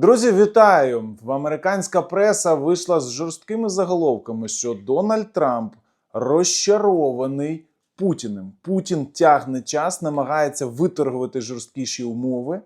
Друзі, вітаю! Американська преса вийшла з жорсткими заголовками, що Дональд Трамп розчарований Путіним. Путін тягне час, намагається виторгувати жорсткіші умови.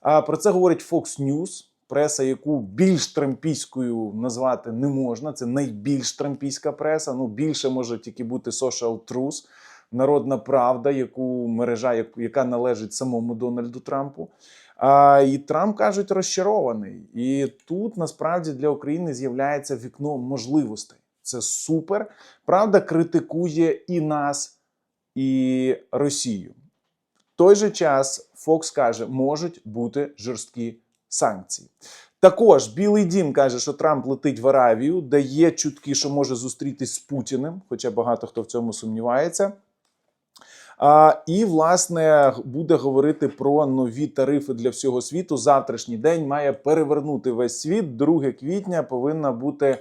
А про це говорить Fox News, преса, яку більш трампійською назвати не можна. Це найбільш трампійська преса. Ну більше може тільки бути Social Truth, народна правда, яку мережа, яка належить самому Дональду Трампу. А, і Трамп кажуть розчарований. І тут насправді для України з'являється вікно можливостей. Це супер. Правда, критикує і нас, і Росію. В той же час Фокс каже, можуть бути жорсткі санкції. Також Білий Дім каже, що Трамп летить в Аравію, де є чутки, що може зустрітись з Путіним, хоча багато хто в цьому сумнівається. І, власне, буде говорити про нові тарифи для всього світу. Завтрашній день має перевернути весь світ. 2 квітня повинна бути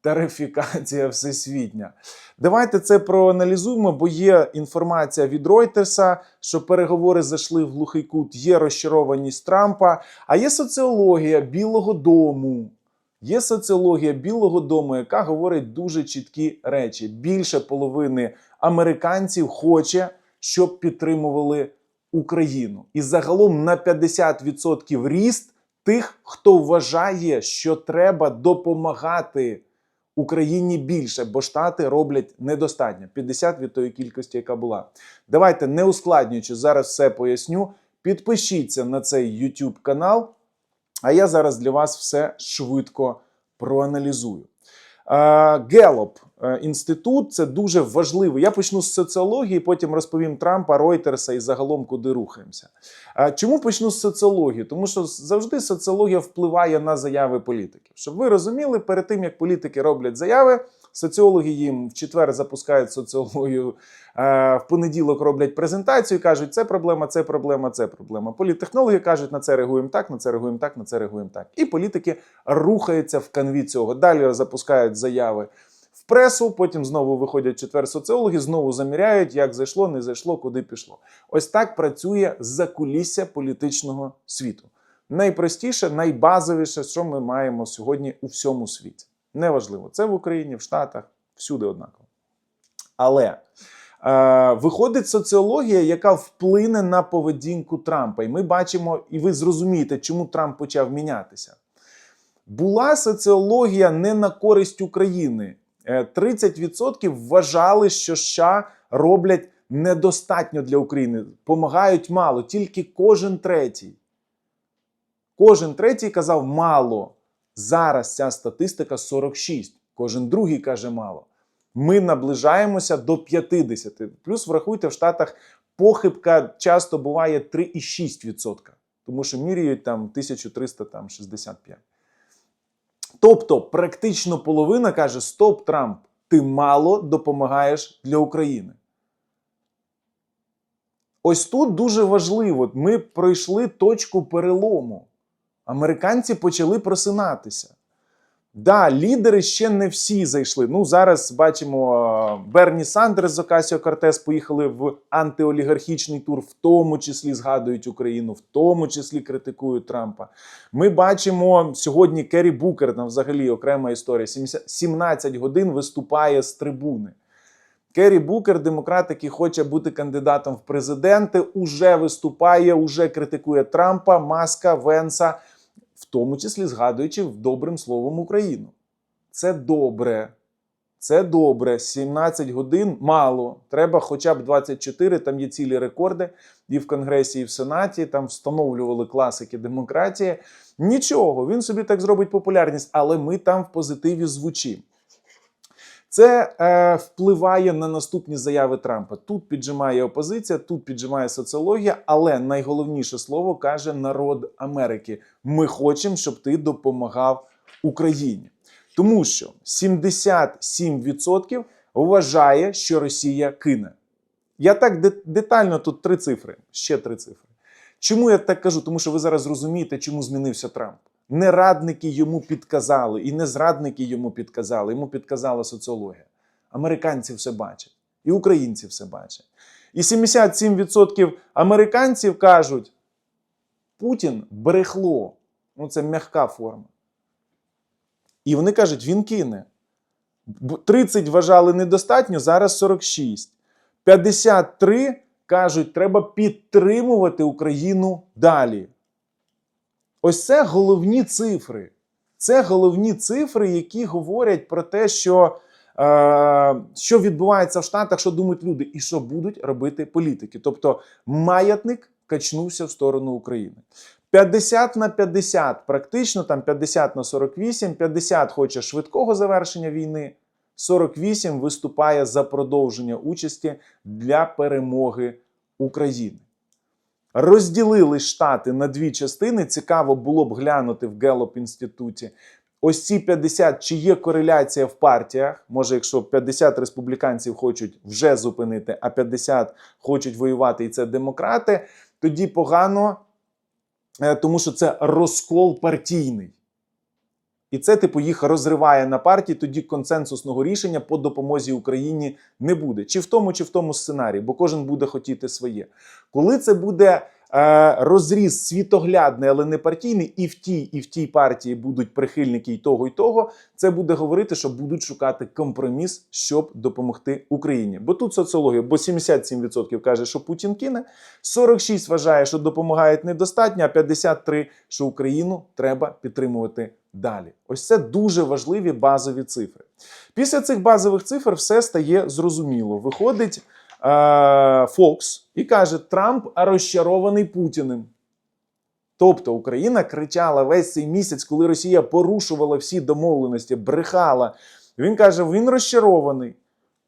тарифікація всесвітня. Давайте це проаналізуємо, бо є інформація від Ройтерса, що переговори зайшли в глухий кут, є розчарованість Трампа, а є соціологія Білого Дому. Є соціологія Білого Дому, яка говорить дуже чіткі речі. Більше половини американців хоче, щоб підтримували Україну. І загалом на 50% ріст тих, хто вважає, що треба допомагати Україні більше, бо Штати роблять недостатньо 50 від тої кількості, яка була. Давайте не ускладнюючи, зараз все поясню. Підпишіться на цей YouTube канал, а я зараз для вас все швидко проаналізую. Гелоп інститут це дуже важливо. Я почну з соціології, потім розповім Трампа, Ройтерса і загалом куди рухаємося. А Чому почну з соціології? Тому що завжди соціологія впливає на заяви політиків. Щоб ви розуміли, перед тим як політики роблять заяви, соціологи їм в четвер запускають соціологію, е, в понеділок роблять презентацію, кажуть, це проблема, це проблема, це проблема. Політтехнологи кажуть, на це реагуємо так, на це реагуємо так, на це реагуємо так. І політики рухаються в канві цього. Далі запускають заяви в пресу, потім знову виходять четвер соціологи, знову заміряють, як зайшло, не зайшло, куди пішло. Ось так працює закулісся політичного світу. Найпростіше, найбазовіше, що ми маємо сьогодні у всьому світі. Неважливо, це в Україні, в Штатах, всюди однаково. Але е, виходить соціологія, яка вплине на поведінку Трампа. І ми бачимо, і ви зрозумієте, чому Трамп почав мінятися. Була соціологія не на користь України. Е, 30% вважали, що США роблять недостатньо для України, помагають мало, тільки кожен третій. Кожен третій казав мало. Зараз ця статистика 46. Кожен другий каже мало. Ми наближаємося до 50. Плюс врахуйте, в Штатах похибка часто буває 3,6%, тому що міряють там 1365. Тобто, практично половина каже: Стоп, Трамп, ти мало допомагаєш для України. Ось тут дуже важливо. Ми пройшли точку перелому. Американці почали просинатися. Да, лідери ще не всі зайшли. Ну, зараз бачимо, е, Берні Сандерс з Окасіо Кортес поїхали в антиолігархічний тур, в тому числі згадують Україну, в тому числі критикують Трампа. Ми бачимо сьогодні Керрі Букер, там взагалі окрема історія. 17 годин виступає з трибуни. Керрі Букер, демократ, який хоче бути кандидатом в президенти, уже виступає, уже критикує Трампа, Маска, Венса, в тому числі згадуючи добрим словом Україну. Це добре. Це добре. 17 годин мало. Треба хоча б 24, там є цілі рекорди. І в Конгресі, і в Сенаті там встановлювали класики демократії. Нічого, він собі так зробить популярність, але ми там в позитиві звучимо. Це е, впливає на наступні заяви Трампа. Тут піджимає опозиція, тут піджимає соціологія, але найголовніше слово каже народ Америки: ми хочемо, щоб ти допомагав Україні. Тому що 77% вважає, що Росія кине. Я так детально тут три цифри, ще три цифри. Чому я так кажу? Тому що ви зараз розумієте, чому змінився Трамп. Не радники йому підказали, і не зрадники йому підказали. Йому підказала соціологія. Американці все бачать, і українці все бачать. І 77% американців кажуть: Путін брехло. Ну, це м'яка форма. І вони кажуть, він кине. Б- 30 вважали недостатньо, зараз 46. 53 кажуть, треба підтримувати Україну далі. Ось це головні цифри. Це головні цифри, які говорять про те, що, е, що відбувається в Штатах, що думають люди, і що будуть робити політики. Тобто маятник качнувся в сторону України. 50 на 50, практично там 50 на 48, 50 хоче швидкого завершення війни, 48 виступає за продовження участі для перемоги України. Розділили штати на дві частини. Цікаво було б глянути в Гелоп інституті. Ось ці 50, чи є кореляція в партіях. Може, якщо 50 республіканців хочуть вже зупинити, а 50 хочуть воювати, і це демократи, тоді погано, е, тому що це розкол партійний. І це, типу, їх розриває на партії, тоді консенсусного рішення по допомозі Україні не буде. Чи в тому, чи в тому сценарії, бо кожен буде хотіти своє. Коли це буде розріз світоглядний, але не партійний, і в тій, і в тій партії будуть прихильники і того, і того, це буде говорити, що будуть шукати компроміс, щоб допомогти Україні. Бо тут соціологія, бо 77% каже, що Путін кине, 46% вважає, що допомагають недостатньо, а 53, що Україну треба підтримувати далі. Ось це дуже важливі базові цифри. Після цих базових цифр все стає зрозуміло. Виходить е, Фокс і каже: Трамп розчарований Путіним. Тобто Україна кричала весь цей місяць, коли Росія порушувала всі домовленості, брехала. Він каже: він розчарований.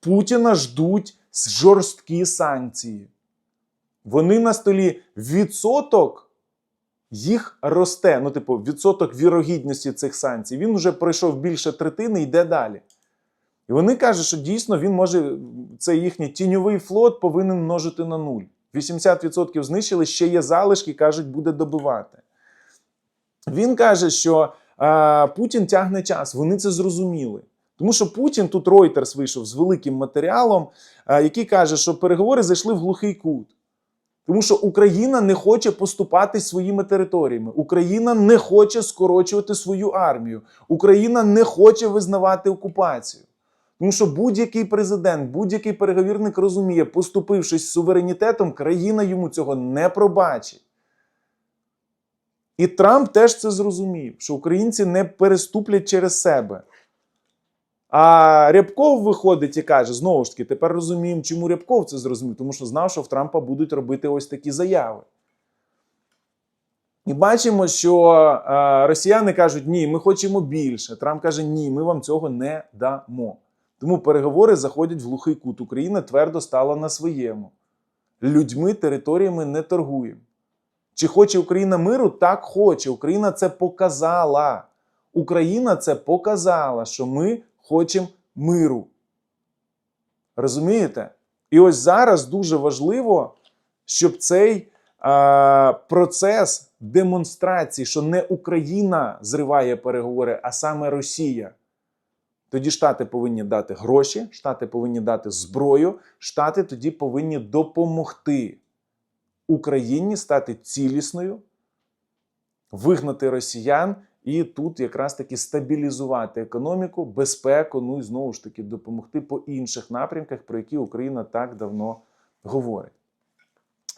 Путіна ждуть жорсткі санкції. Вони на столі відсоток їх росте. Ну, типу, відсоток вірогідності цих санкцій. Він вже пройшов більше третини, йде далі. І вони кажуть, що дійсно він може, це їхній тіньовий флот повинен множити на нуль. 80% знищили, ще є залишки, кажуть, буде добивати. Він каже, що а, Путін тягне час. Вони це зрозуміли. Тому що Путін тут Reuters вийшов з великим матеріалом, а, який каже, що переговори зайшли в глухий кут. Тому що Україна не хоче поступати своїми територіями. Україна не хоче скорочувати свою армію. Україна не хоче визнавати окупацію. Тому що будь-який президент, будь-який переговірник розуміє, поступившись суверенітетом, країна йому цього не пробачить. І Трамп теж це зрозумів, що українці не переступлять через себе. А Рябков виходить і каже: знову ж таки, тепер розуміємо, чому Рябков це зрозумів, тому що знав, що в Трампа будуть робити ось такі заяви. І бачимо, що е, росіяни кажуть, ні, ми хочемо більше. Трамп каже, ні, ми вам цього не дамо. Тому переговори заходять в глухий кут. Україна твердо стала на своєму. Людьми, територіями не торгуємо. Чи хоче Україна миру? Так хоче. Україна це показала. Україна це показала, що ми хочемо миру. Розумієте? І ось зараз дуже важливо, щоб цей а, процес демонстрації, що не Україна зриває переговори, а саме Росія. Тоді Штати повинні дати гроші, Штати повинні дати зброю, Штати тоді повинні допомогти Україні стати цілісною, вигнати росіян і тут якраз таки стабілізувати економіку, безпеку, ну і знову ж таки допомогти по інших напрямках, про які Україна так давно говорить.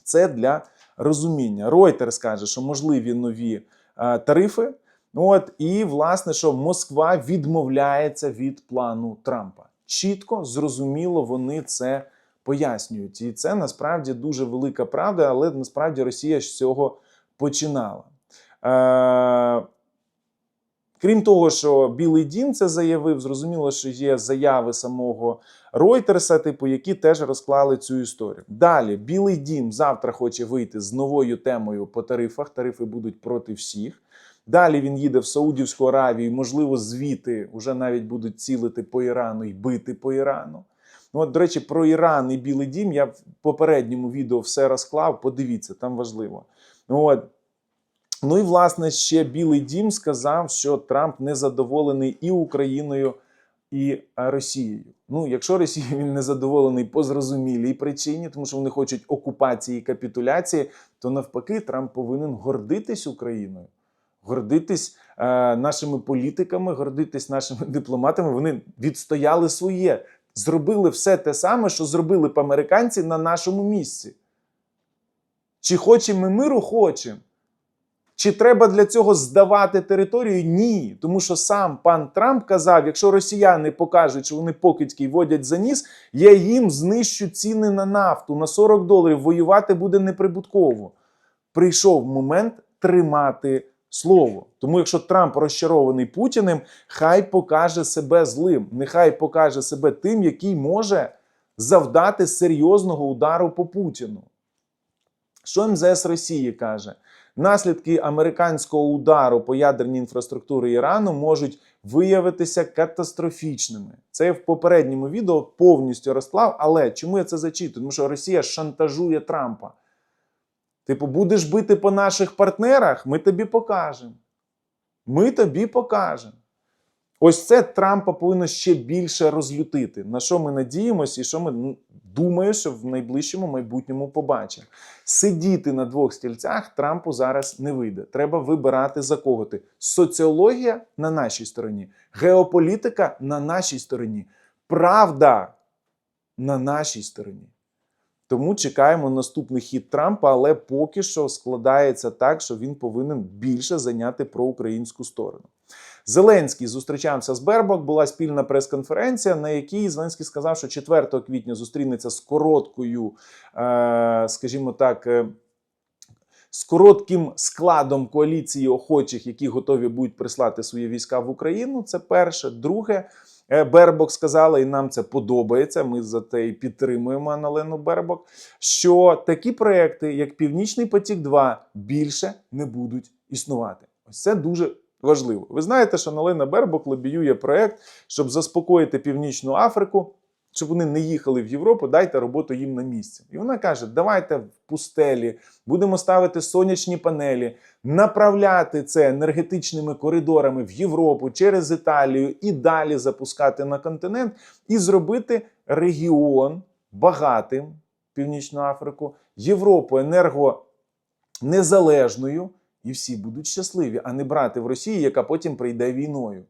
Це для розуміння. Reuters каже, що можливі нові е, тарифи. От і власне, що Москва відмовляється від плану Трампа. Чітко, зрозуміло, вони це пояснюють. І це насправді дуже велика правда, але насправді Росія з цього починала. Е, Крім того, що Білий Дім це заявив, зрозуміло, що є заяви самого Ройтерса, типу, які теж розклали цю історію. Далі, Білий Дім завтра хоче вийти з новою темою по тарифах. Тарифи будуть проти всіх. Далі він їде в Саудівську Аравію, можливо, звіти вже навіть будуть цілити по Ірану і бити по Ірану. Ну, от, до речі, про Іран і Білий Дім я в попередньому відео все розклав. Подивіться, там важливо. От. Ну і власне ще Білий Дім сказав, що Трамп не задоволений і Україною, і Росією. Ну, якщо Росія він не задоволений по зрозумілій причині, тому що вони хочуть окупації і капітуляції, то навпаки, Трамп повинен гордитись Україною. Гордитись е, нашими політиками, гордитись нашими дипломатами. Вони відстояли своє, зробили все те саме, що зробили б американці на нашому місці. Чи хочемо ми миру? Хочемо. Чи треба для цього здавати територію? Ні. Тому що сам пан Трамп казав: якщо росіяни покажуть, що вони покидьки водять за ніс, я їм знищу ціни на нафту на 40 доларів. Воювати буде неприбутково. Прийшов момент тримати слово. Тому, якщо Трамп розчарований Путіним, хай покаже себе злим, нехай покаже себе тим, який може завдати серйозного удару по Путіну. Що МЗС Росії каже? Наслідки американського удару по ядерній інфраструктурі Ірану можуть виявитися катастрофічними. Це я в попередньому відео повністю розклав. Але чому я це зачитую? Тому що Росія шантажує Трампа. Типу, будеш бити по наших партнерах, ми тобі покажемо. Ми тобі покажемо. Ось це Трампа повинно ще більше розлютити. На що ми надіємося, і що ми ну, думаю, що в найближчому майбутньому побачимо. Сидіти на двох стільцях Трампу зараз не вийде. Треба вибирати за кого ти. Соціологія на нашій стороні, геополітика на нашій стороні, правда на нашій стороні. Тому чекаємо наступний хід Трампа, але поки що складається так, що він повинен більше зайняти проукраїнську сторону. Зеленський зустрічався з Бербок. Була спільна прес-конференція, на якій Зеленський сказав, що 4 квітня зустрінеться з короткою, е, скажімо так. е, З коротким складом коаліції охочих, які готові будуть прислати свої війська в Україну, це перше. Друге, Бербок сказала, і нам це подобається. Ми за те і підтримуємо Аналену Бербок. Що такі проекти, як Північний потік, 2 більше не будуть існувати. Ось це дуже важливо. Ви знаєте, що Налена Бербок лобіює проект, щоб заспокоїти Північну Африку, щоб вони не їхали в Європу, дайте роботу їм на місці. І вона каже: давайте в пустелі будемо ставити сонячні панелі, направляти це енергетичними коридорами в Європу через Італію і далі запускати на континент, і зробити регіон багатим Північну Африку, Європу енергонезалежною, і всі будуть щасливі, а не брати в Росії, яка потім прийде війною.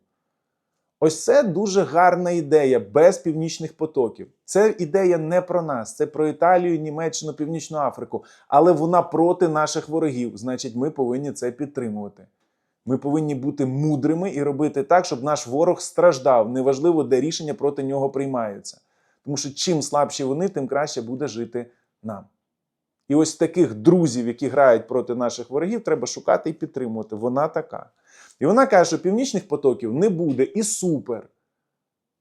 Ось це дуже гарна ідея без північних потоків. Це ідея не про нас, це про Італію, Німеччину, Північну Африку. Але вона проти наших ворогів. Значить, ми повинні це підтримувати. Ми повинні бути мудрими і робити так, щоб наш ворог страждав. Неважливо, де рішення проти нього приймаються. Тому що чим слабші вони, тим краще буде жити нам. І ось таких друзів, які грають проти наших ворогів, треба шукати і підтримувати. Вона така. І вона каже, що північних потоків не буде і супер.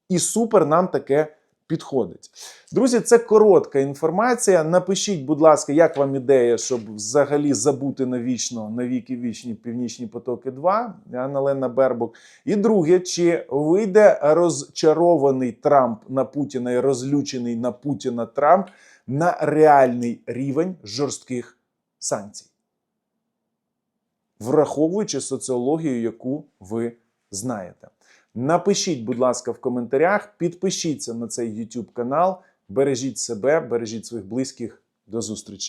І супер нам таке підходить. Друзі, це коротка інформація. Напишіть, будь ласка, як вам ідея, щоб взагалі забути навічно навіки вічні Північні потоки 2, Аналена Бербок. І друге, чи вийде розчарований Трамп на Путіна і розлючений на Путіна Трамп на реальний рівень жорстких санкцій? враховуючи соціологію, яку ви знаєте. Напишіть, будь ласка, в коментарях, підпишіться на цей YouTube канал, бережіть себе, бережіть своїх близьких. До зустрічі!